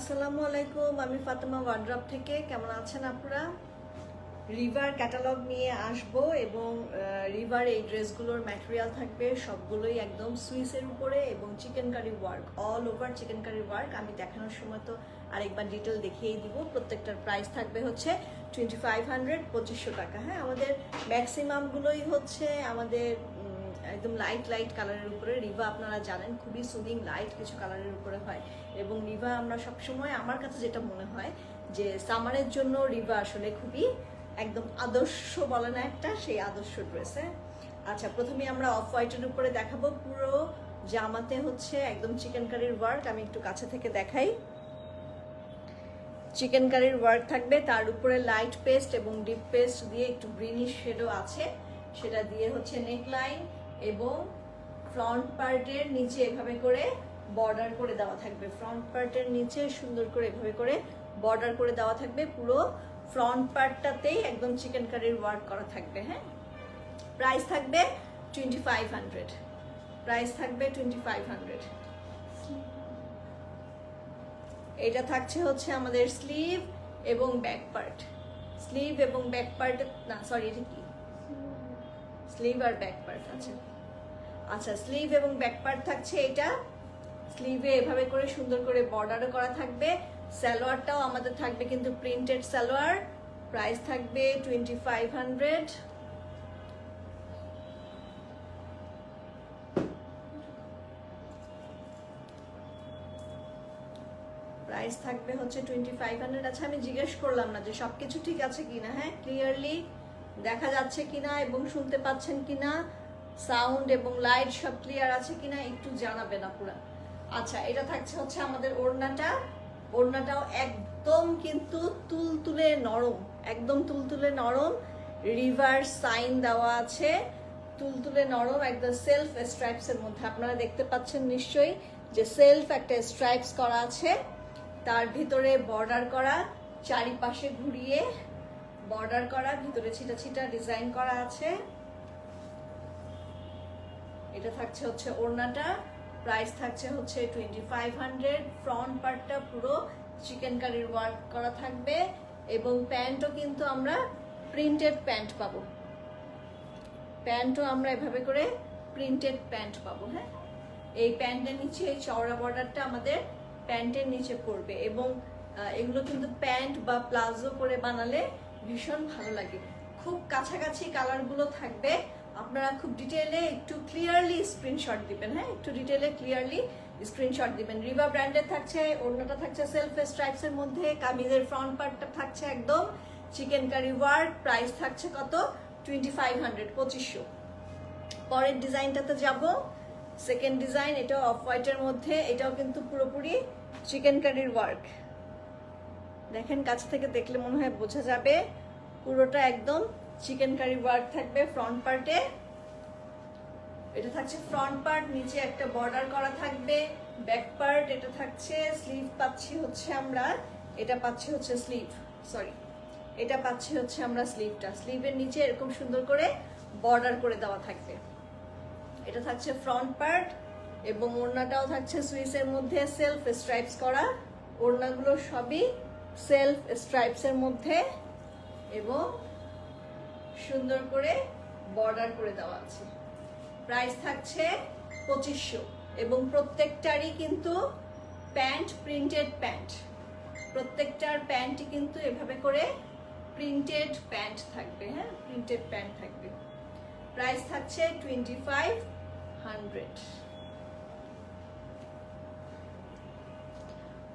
আসসালামু আলাইকুম, আমি ফাতেমা ওয়ার্ড্রপ থেকে। কেমন আছেন আপনারা? রিভার ক্যাটালগ নিয়ে আসব এবং রিভার এই ড্রেসগুলোর ম্যাটেরিয়াল থাকবে সবগুলোই একদম সুইসের উপরে এবং chicken curry work all over chicken curry work আমি দেখানোর সময় তো আরেকবার ডিটেল দেখিয়েই দিব। প্রত্যেকটার প্রাইস থাকবে হচ্ছে টোয়েন্টি ফাইভ হান্ড্রেড পঁচিশশো টাকা। হ্যাঁ আমাদের ম্যাক্সিমামগুলোই হচ্ছে আমাদের একদম লাইট লাইট কালারের উপরে। রিভা আপনারা জানেন, খুবই সুদিং লাইট কিছু কালারের উপরে হয়। এবং রিভা আমরা সবসময় আমার কাছে যেটা মনে হয় যে সামারের জন্য রিভা আসলে খুবই একদম আদর্শ বলে না একটা, সেই আদর্শ ড্রেসে আচ্ছা প্রথমে আমরা অফ হোয়াইটের উপরে দেখাবো পুরো জামাতে হচ্ছে একদম চিকেন কারির ওয়ার্ক আমি একটু কাছে থেকে দেখাই। চিকেন কারির ওয়ার্ক থাকবে। তার উপরে লাইট পেস্ট এবং ডিপ পেস্ট দিয়ে একটু গ্রিনিশ শেডও আছে। সেটা দিয়ে হচ্ছে নেকলাইন এবং ফ্রন্ট পার্টের নিচে এভাবে করে বর্ডার করে দেওয়া থাকবে। ফ্রন্ট পার্টের নিচে সুন্দর করে এভাবে করে বর্ডার করে দেওয়া থাকবে। পুরো ফ্রন্ট পার্টটাতেই একদম চিকেন কারির ওয়ার্ক করা থাকবে হ্যাঁ? প্রাইস থাকবে টোয়েন্টি ফাইভ হান্ড্রেড প্রাইস থাকবে টোয়েন্টি ফাইভ হান্ড্রেড এটা থাকছে হচ্ছে আমাদের স্লিভ এবং ব্যাক পার্ট স্লিভ এবং ব্যাক পার্ট না সরি এটা কি? স্লিভ আর ব্যাক পার্ট আছে। আচ্ছা স্লিভ এবং ব্যাক পার্ট থাকছে এটা। স্লিভে এভাবে করে সুন্দর করে বর্ডারও করা থাকবে। সালোয়ারটাও আমাদের থাকবে কিন্তু প্রিন্টেড সালোয়ার। প্রাইস থাকবে টোয়েন্টি ফাইভ হান্ড্রেড প্রাইস থাকবে হচ্ছে টোয়েন্টি ফাইভ হান্ড্রেড আচ্ছা আমি জিজ্ঞেস করলাম না যে সব কিছু ঠিক আছে কিনা হ্যাঁ? ক্লিয়ারলি দেখা যাচ্ছে কিনা এবং শুনতে পাচ্ছেন কিনা সাউন্ড এবং লাইট সব ক্লিয়ার আছে কিনা একটু জানাবেন আপুরা। আচ্ছা এটা থাকছে হচ্ছে আমাদের ওড়নাটা। ওড়নাটাও একদম কিন্তু তুলতুলে নরম, একদম তুলতুলে নরম। রিভার সাইন দেওয়া আছে, তুলতুলে নরম একদম সেলফ স্ট্রাইপস এর মধ্যে। আপনারা দেখতে পাচ্ছেন নিশ্চয়ই যে সেলফ একটা স্ট্রাইপস করা আছে। তার ভিতরে বর্ডার করা, চারিপাশে ঘুরিয়ে বর্ডার করা, ভিতরে ছিটা ছিটা ডিজাইন করা আছে। এটা থাকছে হচ্ছে ওড়নাটা প্রাইস থাকছে হচ্ছে টোয়েন্টি ফাইভ হান্ড্রেড ফ্রন্ট পার্টটা পুরো চিকেন কারির ওয়ার্ক করা থাকবে, এবং প্যান্টও কিন্তু আমরা প্রিন্টেড প্যান্ট পাবো। প্যান্টও আমরা এভাবে করে প্রিন্টেড প্যান্ট পাবো হ্যাঁ? এই প্যান্টের নিচে, এই চওড়া বর্ডারটা আমাদের প্যান্টের নিচে পড়বে, এবং এগুলো কিন্তু প্যান্ট বা প্লাজো করে বানালে ভীষণ ভালো লাগে। খুব কাছাকাছি কালারগুলো থাকবে। আপনারা খুব ডিটেলে একটু ক্লিয়ারলি স্ক্রিনশট দিবেন হ্যাঁ? একটু ডিটেলে ক্লিয়ারলি স্ক্রিনশট দিবেন। রিভা ব্র্যান্ডের থাকছে, ওড়নাটা থাকছে সেলফ স্ট্রাইপস এর মধ্যে, কামিজের ফ্রন্ট পার্টটা থাকছে একদম। চিকেন কারি ওয়ার্ক প্রাইস থাকছে কত? টোয়েন্টি ফাইভ হান্ড্রেড পঁচিশশো। পরের ডিজাইনটাতে যাব। সেকেন্ড ডিজাইন এটা অফ হোয়াইটের মধ্যে, এটাও কিন্তু পুরোপুরি চিকেন কারির ওয়ার্ক দেখেন, কাছ থেকে দেখলে মনে হয় বোঝা যাবে, পুরোটা একদম চিকেন কারি ওয়ার্ক থাকবে ফ্রন্ট পার্টে এটা থাকছে ফ্রন্ট পার্ট নিচে একটা বর্ডার করা থাকবে ব্যাক পার্ট এটা থাকছে স্লিভ পাচ্ছি হচ্ছে আমরা, এটা পাচ্ছি হচ্ছে স্লিভ সরি এটা পাচ্ছি হচ্ছে আমরা স্লিভটা স্লিভের নিচে এরকম সুন্দর করে বর্ডার করে দেওয়া থাকবে। এটা থাকছে ফ্রন্ট পার্ট এবং ওড়নাটাও থাকছে সুইসের মধ্যে সেলফ স্ট্রাইপস করা। ওড়নাগুলো সবই সেলফ স্ট্রাইপসের মধ্যে এবং সুন্দর করে বর্ডার করে দেওয়া আছে। প্রাইস থাকছে পঁচিশশো এবং প্রত্যেকটারই কিন্তু প্যান্ট, প্রিন্টেড প্যান্ট। প্রত্যেকটার প্যান্টই কিন্তু এভাবে করে প্রিন্টেড প্যান্ট থাকবে হ্যাঁ? প্রিন্টেড প্যান্ট থাকবে। প্রাইস থাকছে টোয়েন্টি ফাইভ হান্ড্রেড।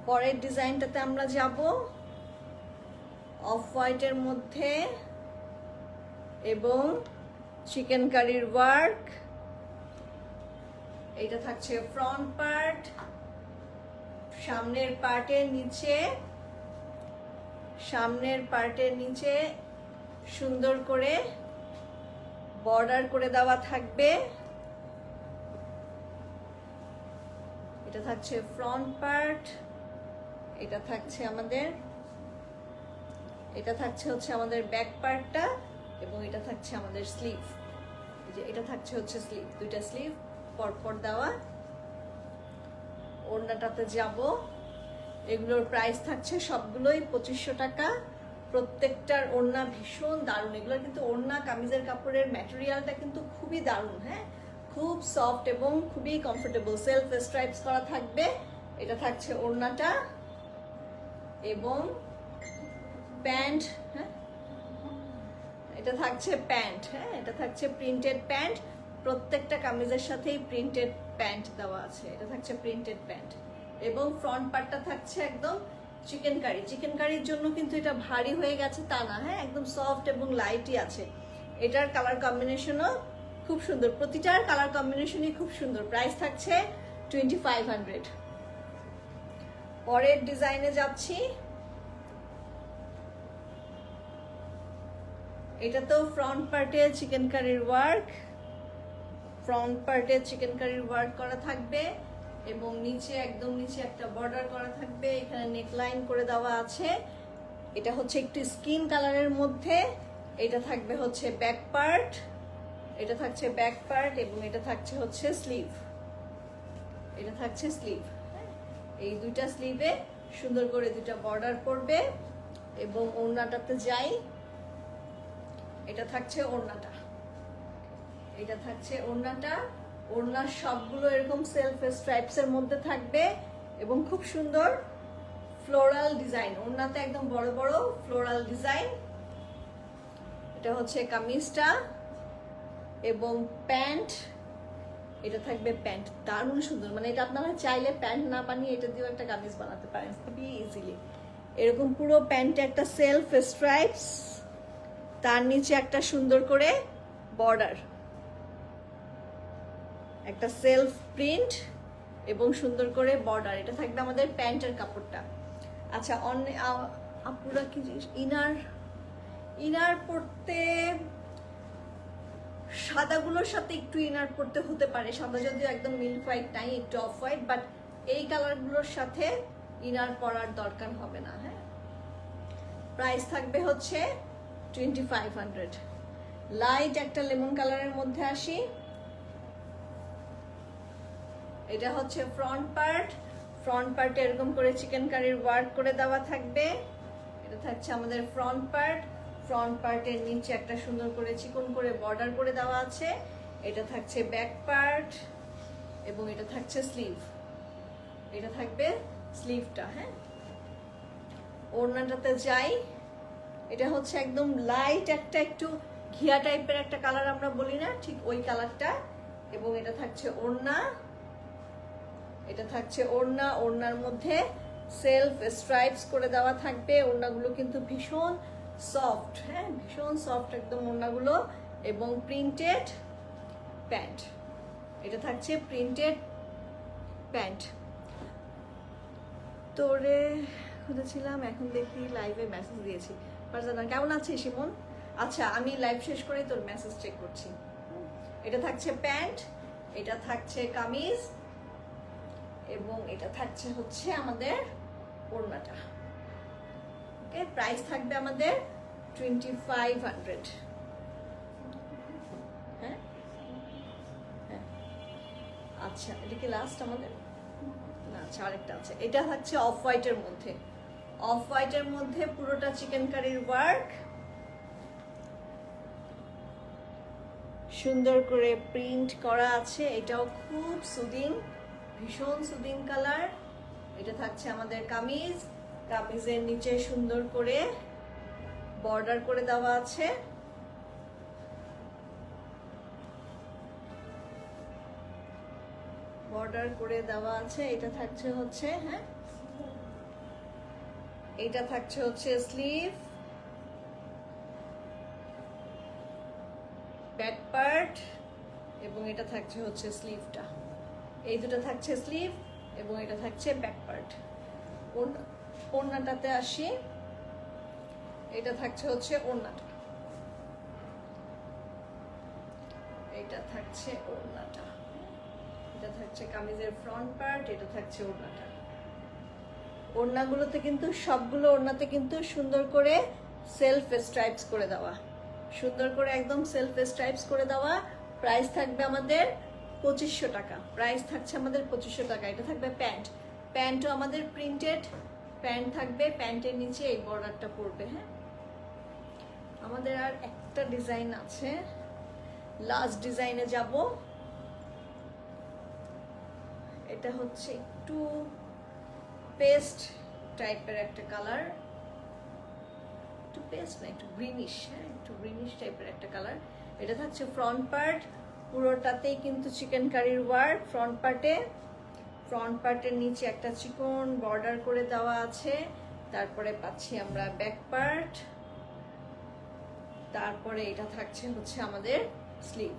পরের ডিজাইনটাতে আমরা যাব অফ হোয়াইটের মধ্যে এবং চিকেন কারির ওয়ার্ক। এটা থাকছে ফ্রন্ট পার্ট, সামনের পার্টের নিচে, সামনের পার্টের নিচে সুন্দর করে বর্ডার করে দেওয়া থাকবে। এটা থাকছে ফ্রন্ট পার্ট এটা থাকছে আমাদের, এটা থাকছে হচ্ছে আমাদের ব্যাক পার্টটা এবং এটা থাকছে আমাদের স্লিভ যে এটা থাকছে হচ্ছে স্লিভ দুইটা স্লিভ পরপর দেওয়া। ওড়নাটাতে যাব। এগুলোর প্রাইস থাকছে সবগুলোই পঁচিশশো টাকা। প্রত্যেকটার ওড়না ভীষণ দারুণ। এগুলোর কিন্তু ওড়না, কামিজের কাপড়ের ম্যাটেরিয়ালটা কিন্তু খুবই দারুণ হ্যাঁ? খুব সফট এবং খুবই কমফোর্টেবল সেলফ স্ট্রাইপস করা থাকবে। এটা থাকছে ওড়নাটা। এবং প্যান্ট হ্যাঁ? এটা থাকছে প্যান্ট হ্যাঁ? এটা থাকছে প্রিন্টেড প্যান্ট। প্রত্যেকটা কামিজের সাথেই প্রিন্টেড প্যান্ট দেওয়া আছে। এটা থাকছে প্রিন্টেড প্যান্ট। এবং ফ্রন্ট পার্টটা থাকছে একদম চিকেন কারি। চিকেন কারির জন্য কিন্তু এটা ভারী হয়ে গেছে তা না হ্যাঁ? একদম সফট এবং লাইটই আছে। এটার কালার কম্বিনেশনও খুব সুন্দর। প্রতিটার কালার কম্বিনেশনই খুব সুন্দর। প্রাইস থাকছে টোয়েন্টি ফাইভ হান্ড্রেড পরের ডিজাইনে যাচ্ছি। এটা তো ফ্রন্ট পার্টে চিকেন কারির ওয়ার্ক ফ্রন্ট পার্টে চিকেন কারির ওয়ার্ক করা থাকবে এবং নিচে, একদম নিচে একটা বর্ডার করা থাকবে। এখানে নেকলাইন করে দেওয়া আছে। এটা হচ্ছে একটু স্কিন কালারের মধ্যে। এটা থাকবে হচ্ছে ব্যাক পার্ট এটা থাকছে ব্যাক পার্ট এবং এটা থাকছে হচ্ছে স্লিভ এটা থাকছে স্লিভ এই দুইটা স্লিভে সুন্দর করে দুইটা বর্ডার পড়বে এবং ওড়নাটাতে যাই। এটা থাকছে ওড়নাটা। এটা থাকছে ওড়নাটা। ওড়নার সবগুলো এরকম সেলফ স্ট্রাইপস এর মধ্যে থাকবে এবং খুব সুন্দর ফ্লোরাল ডিজাইন ওড়নাতে একদম বড় বড় ফ্লোরাল ডিজাইন এটা হচ্ছে কামিজটা এবং প্যান্ট এটা থাকবে প্যান্ট। দারুণ সুন্দর। মানে এটা আপনারা চাইলে প্যান্ট না বানিয়ে এটা দিয়েও একটা কামিজ বানাতে পারেন। খুবই ইজিলি এরকম পুরো প্যান্টে একটা সেলফ স্ট্রাইপস তার নিচে একটা সুন্দর করে বর্ডার একটা সেলফ প্রিন্ট এবং সুন্দর করে বর্ডার এটা থাকবে আমাদের প্যান্টের কাপড়টা। আচ্ছা অন্য আপুরা কি ইনার ইনার পরতে সাদাগুলোর সাথে একটু ইনার পরতে হতে পারে। সাদা যদিও একদম মিল্ক হোয়াইট নাই, একটু অফ হোয়াইট বাট এই কালারগুলোর সাথে ইনার পরার দরকার হবে না হ্যাঁ? প্রাইস থাকবে হচ্ছে টোয়েন্টি ফাইভ হান্ড্রেড লাইট একটা লেমন কালারের মধ্যে আসি। এটা হচ্ছে ফ্রন্ট পার্ট ফ্রন্ট পার্টে এরকম করে চিকেন কারির ওয়ার্ক করে দেওয়া থাকবে। এটা থাকছে আমাদের ফ্রন্ট পার্ট ফ্রন্ট পার্টের নিচে একটা সুন্দর করে চিকন করে বর্ডার করে দেওয়া আছে। এটা থাকছে ব্যাক পার্ট এবং এটা থাকছে স্লিভ এটা থাকবে স্লিভটা হ্যাঁ? ওড়নাটাতে যাই। এটা হচ্ছে একদম লাইট একটা, একটু ঘিয়া টাইপের একটা কালার আমরা বলি না, ঠিক ওই কালারটা এবং এটা থাকছে ওড়না। এটা থাকছে ওড়না। ওড়নার মধ্যে সেলফ স্ট্রাইপস করে দেওয়া থাকবে। ওড়নাগুলো কিন্তু ভীষণ সফট হ্যাঁ ভীষণ সফট একদম ওড়নাগুলো এবং প্রিন্টেড প্যান্ট এটা থাকছে প্রিন্টেড প্যান্ট তোরে খুঁজেছিলাম, এখন দেখি লাইভে মেসেজ দিয়েছি। ফারজানা, কেমন আছিস ইমন? আচ্ছা আমি লাইভ শেষ করে তোর মেসেজ চেক করছি। এটা থাকছে প্যান্ট এটা থাকছে কামিজ এবং এটা থাকছে হচ্ছে আমাদের ওড়নাটা। ওকে প্রাইস থাকবে আমাদের টোয়েন্টি ফাইভ হান্ড্রেড হ্যাঁ। আচ্ছা এটা কি লাস্ট আমাদের? না আচ্ছা আরেকটা আছে। এটা থাকছে অফ হোয়াইটের মধ্যে। অফ হোয়াইটের মধ্যে পুরোটা চিকেন কারির ওয়ার্ক সুন্দর করে প্রিন্ট করা আছে। এটাও খুব সুদিং ভীষণ সুদিং কালার এটা থাকছে আমাদের কামিজ। কামিজের নিচে সুন্দর করে বর্ডার করে দেওয়া আছে। বর্ডার করে দেওয়া আছে, এটা থাকছে হচ্ছে হ্যাঁ? এটা থাকছে হচ্ছে স্লিভ ব্যাক পার্ট এবং এটা থাকছে হচ্ছে স্লিভটা এই দুটো থাকছে স্লিভ এবং এটা থাকছে ব্যাক পার্ট ওড়নাটাতে আসি। এটা থাকছে হচ্ছে ওড়নাটা। এটা থাকছে ওড়নাটা। এটা থাকছে কামিজের ফ্রন্ট পার্ট এটা থাকছে ওড়নাটা। ওড়নাগুলোতে কিন্তু সবগুলো ওড়নাতে কিন্তু সুন্দর করে সেলফ স্ট্রাইপস করে দেওয়া। সুন্দর করে একদম সেলফ স্ট্রাইপস করে দেওয়া। প্রাইস থাকবে আমাদের পঁচিশশো টাকা। প্রাইস থাকছে আমাদের পঁচিশশো টাকা। এটা থাকবে প্যান্ট। প্যান্টও আমাদের প্রিন্টেড প্যান্ট থাকবে, প্যান্টের নিচে এই বর্ডারটা পড়বে হ্যাঁ? আমাদের আর একটা ডিজাইন আছে। লাস্ট ডিজাইনে যাব। এটা হচ্ছে একটু পেস্ট টাইপের একটা কালার একটু পেস্ট না, একটু গ্রিনিশ হ্যাঁ? একটু গ্রিনিশ টাইপের একটা কালার এটা থাকছে ফ্রন্ট পার্ট পুরোটাতেই কিন্তু চিকেন কারির ওয়ার্ক ফ্রন্ট পার্টে ফ্রন্ট পার্টের নিচে একটা চিকন বর্ডার করে দেওয়া আছে। তারপরে পাচ্ছি আমরা ব্যাক পার্ট তারপরে এটা থাকছে হচ্ছে আমাদের স্লিভ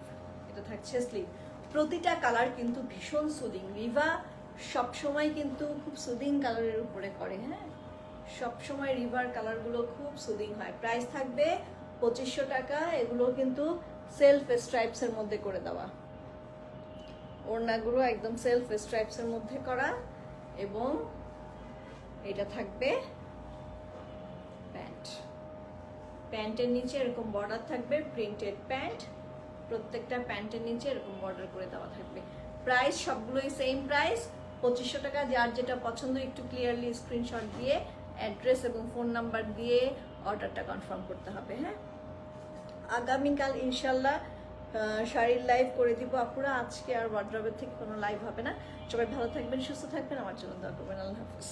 এটা থাকছে স্লিভ প্রতিটা কালার কিন্তু ভীষণ সুদিং রিভা সবসময় কিন্তু খুব সুদিং কালারের উপরে করে হ্যাঁ? সবসময় রিভার কালারগুলো খুব সুদিং হয়। প্রাইস থাকবে পঁচিশশো টাকা। এগুলো কিন্তু সেলফ স্ট্রাইপসের মধ্যে করে দেওয়া। ওড়নাগুলো একদম সেলফ স্ট্রাইপসের মধ্যে করা এবং এটা থাকবে প্যান্ট। প্যান্টের নিচে এরকম বর্ডার থাকবে প্রিন্টেড প্যান্ট প্রত্যেকটা প্যান্টের নিচে এরকম বর্ডার করে দেওয়া থাকবে। প্রাইস সবগুলোই সেম প্রাইস পঁচিশশো টাকা, যার যেটা পছন্দ একটু ক্লিয়ারলি স্ক্রিনশট দিয়ে অ্যাড্রেস এবং ফোন নাম্বার দিয়ে অর্ডারটা কনফার্ম করতে হবে হ্যাঁ? আগামীকাল ইনশাল্লাহ শাড়ির লাইভ করে দিব। আপুরা, আজকে আর ওয়ার্ড্রবের থেকে কোনো লাইভ হবে না। সবাই ভালো থাকবেন, সুস্থ থাকবেন। আমার জন্য দোয়া করবেন। আল্লাহ হাফিজ।